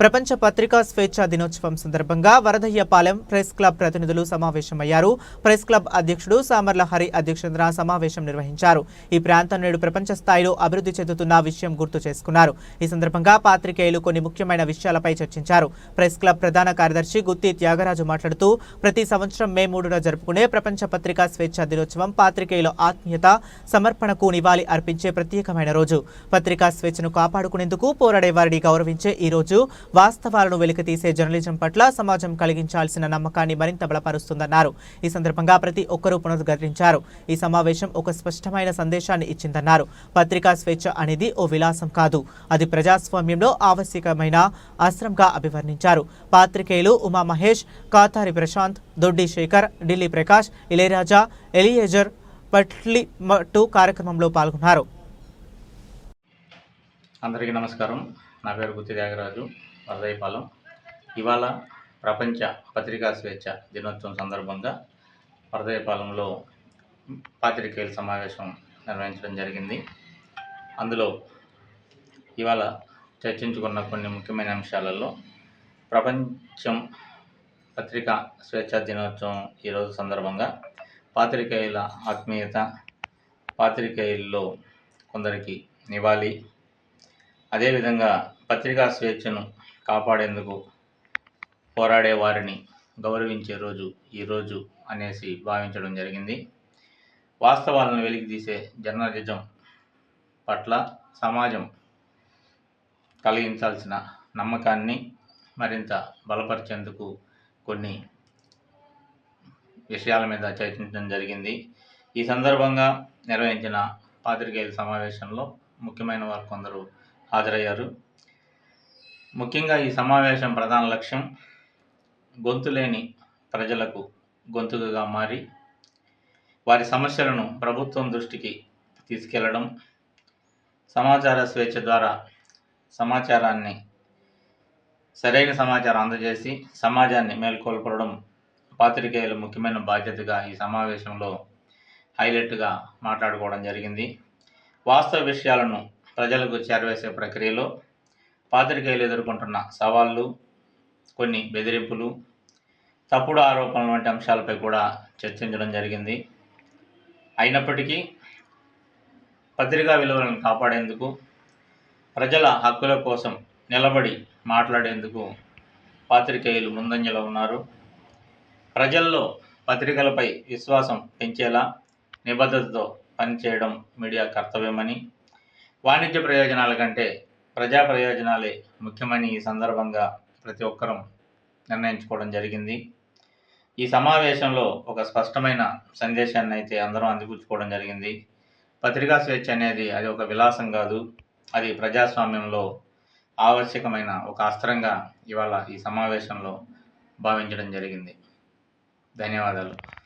ప్రపంచ పత్రికా స్వేచ్ఛా దినోత్సవం సందర్భంగా వరదయ్యపాలెం ప్రెస్ క్లబ్ ప్రతినిధులు సమావేశమయ్యారు. ప్రెస్ క్లబ్ అధ్యక్షుడు సామర్ల హరి అధ్యక్షతన సమావేశం నిర్వహించారు. ఈ ప్రాంతం నేడు ప్రపంచ స్థాయిలో అభివృద్ధి చెందుతున్న విషయం గుర్తు చేసుకున్నారు. ఈ సందర్భంగా పాత్రికేయులు కొన్ని ముఖ్యమైన విషయాలపై చర్చించారు. ప్రెస్ క్లబ్ ప్రధాన కార్యదర్శి గుత్తి త్యాగరాజు మాట్లాడుతూ ప్రతి సంవత్సరం మే మూడున జరుపుకునే ప్రపంచ పత్రికా స్వేచ్ఛా దినోత్సవం పాత్రికేయుల ఆత్మీయత సమర్పణకు నివాళి అర్పించే ప్రత్యేకమైన రోజు. పత్రికా స్వేచ్ఛను కాపాడుకునేందుకు పోరాడే వారిని గౌరవించే ఈ రోజు వాస్తవాలను వెలికితీసే జర్నలిజం పట్ల సమాజం కలిగించాల్సిన నమ్మకాన్ని మరింత బలపరుస్తుందన్నారు. ఈ సందర్భంగా ప్రతి ఒక్కరూ పునరుద్ధరించారు ఈ సమావేశం ఒక స్పష్టమైన సందేశాన్ని ఇచ్చిందన్నారు. పత్రికా స్వేచ్ఛ అనేది ఓ విలాసం కాదు. అది ప్రజాస్వామ్యంలో ఆవశ్యకమైన అస్త్రంగా అభివర్ణించారు. పాత్రికేయులు ఉమా మహేష్ కాతారి ప్రశాంత్ దొడ్డి శేఖర్ ఢిల్లీ ప్రకాష్ ఇళయరాజా ఎలియేజర్ పట్లి మట్టు కార్యక్రమంలో పాల్గొన్నారు. అందరికీ నమస్కారం. నా పేరు గుత్తి త్యాగరాజు. వరదయ్యపాలెం ఇవాళ ప్రపంచ పత్రికా స్వేచ్ఛ దినోత్సవం సందర్భంగా వరదయ్యపాలెంలో పాత్రికేయుల సమావేశం నిర్వహించడం జరిగింది. అందులో ఇవాళ చర్చించుకున్న కొన్ని ముఖ్యమైన అంశాలలో ప్రపంచం పత్రికా స్వేచ్ఛా దినోత్సవం ఈరోజు సందర్భంగా పాత్రికేయుల ఆత్మీయత పాత్రికేయుల్లో కొందరికి నివాళి అదేవిధంగా పత్రికా స్వేచ్ఛను కాపాడేందుకు పోరాడే వారిని గౌరవించే రోజు ఈరోజు అనేసి భావించడం జరిగింది. వాస్తవాలను వెలికి తీసే జర్నలిజం పట్ల సమాజం కలిగించాల్సిన నమ్మకాన్ని మరింత బలపరిచేందుకు కొన్ని విషయాల మీద చర్చించడం జరిగింది. ఈ సందర్భంగా నిర్వహించిన పాత్రికేయుల సమావేశంలో ముఖ్యమైన వారు కొందరు హాజరయ్యారు. ముఖ్యంగా ఈ సమావేశం ప్రధాన లక్ష్యం గొంతు లేని ప్రజలకు గొంతుకగా మారి వారి సమస్యలను ప్రభుత్వం దృష్టికి తీసుకెళ్ళడం సమాచార స్వేచ్ఛ ద్వారా సమాచారాన్ని సరైన సమాచారం అందజేసి సమాజాన్ని మేల్కొల్పడం పాత్రికేయుల ముఖ్యమైన బాధ్యతగా ఈ సమావేశంలో హైలైట్గా మాట్లాడుకోవడం జరిగింది. వాస్తవ విషయాలను ప్రజలకు చేరవేసే ప్రక్రియలో పాత్రికేయులు ఎదుర్కొంటున్న సవాళ్ళు కొన్ని బెదిరింపులు తప్పుడు ఆరోపణలు వంటి అంశాలపై కూడా చర్చించడం జరిగింది. అయినప్పటికీ పత్రికా విలువలను కాపాడేందుకు ప్రజల హక్కుల కోసం నిలబడి మాట్లాడేందుకు పాత్రికేయులు ముందంజలో ఉన్నారు. ప్రజల్లో పత్రికలపై విశ్వాసం పెంచేలా నిబద్ధతతో పనిచేయడం మీడియా కర్తవ్యమని వాణిజ్య ప్రయోజనాల కంటే ప్రజా ప్రయోజనాలే ముఖ్యమని ఈ సందర్భంగా ప్రతి ఒక్కరూ నిర్ణయించుకోవడం జరిగింది. ఈ సమావేశంలో ఒక స్పష్టమైన సందేశాన్ని అయితే అందరం అందిపుచ్చుకోవడం జరిగింది. పత్రికా స్వేచ్ఛ అనేది అది ఒక విలాసం కాదు. అది ప్రజాస్వామ్యంలో ఆవశ్యకమైన ఒక అస్త్రంగా ఇవాళ ఈ సమావేశంలో భావించడం జరిగింది. ధన్యవాదాలు.